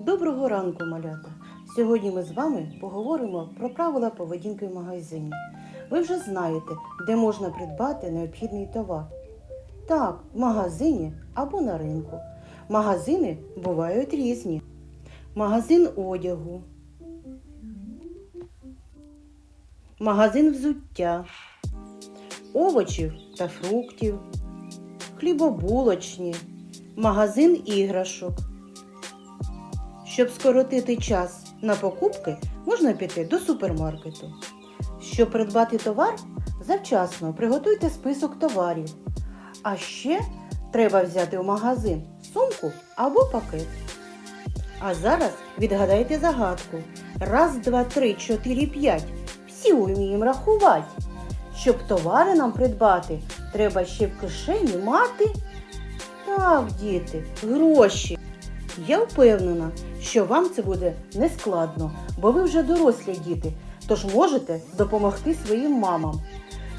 Доброго ранку, малята! Сьогодні ми з вами поговоримо про правила поведінки в магазині. Ви вже знаєте, де можна придбати необхідний товар. Так, в магазині або на ринку. Магазини бувають різні. Магазин одягу, магазин взуття, овочів та фруктів, хлібобулочні, магазин іграшок. Щоб скоротити час на покупки, можна піти до супермаркету. Щоб придбати товар, завчасно приготуйте список товарів. А ще треба взяти в магазин сумку або пакет. А зараз відгадайте загадку. Раз, два, три, чотири, п'ять. Всі вміємо рахувати. Щоб товари нам придбати, треба ще в кишені мати. Так, діти, гроші. Я впевнена, що вам це буде нескладно, бо ви вже дорослі діти, тож можете допомогти своїм мамам.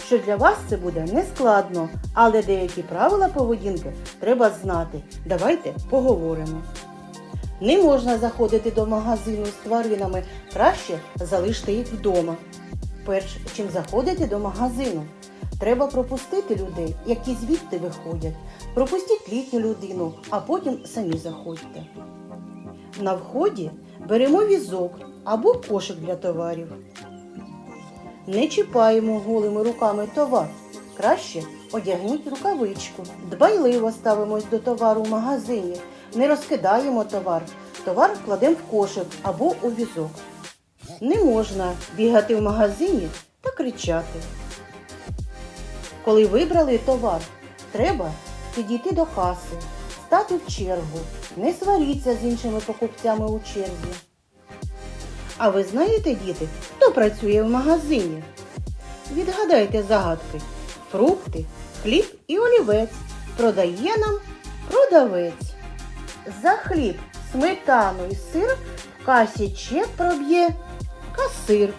Що для вас це буде нескладно, але деякі правила поведінки треба знати. Давайте поговоримо. Не можна заходити до магазину з тваринами, краще залиште їх вдома. Перш чим заходити до магазину, треба пропустити людей, які звідти виходять. Пропустіть літню людину, а потім самі заходьте. На вході беремо візок або кошик для товарів. Не чіпаємо голими руками товар. Краще одягніть рукавичку. Дбайливо ставимось до товару в магазині. Не розкидаємо товар. Товар кладемо в кошик або у візок. Не можна бігати в магазині та кричати. Коли вибрали товар, треба підійти до каси, стати в чергу, не сваріться з іншими покупцями у черзі. А ви знаєте, діти, хто працює в магазині? Відгадайте загадки. Фрукти, хліб і олівець. Продає нам продавець. За хліб, сметану і сир в касі чек проб'є касир.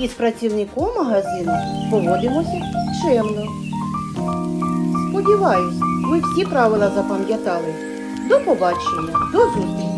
Із працівником магазину поводимося чемно. Сподіваюсь, ви всі правила запам'ятали. До побачення, до зустрічі!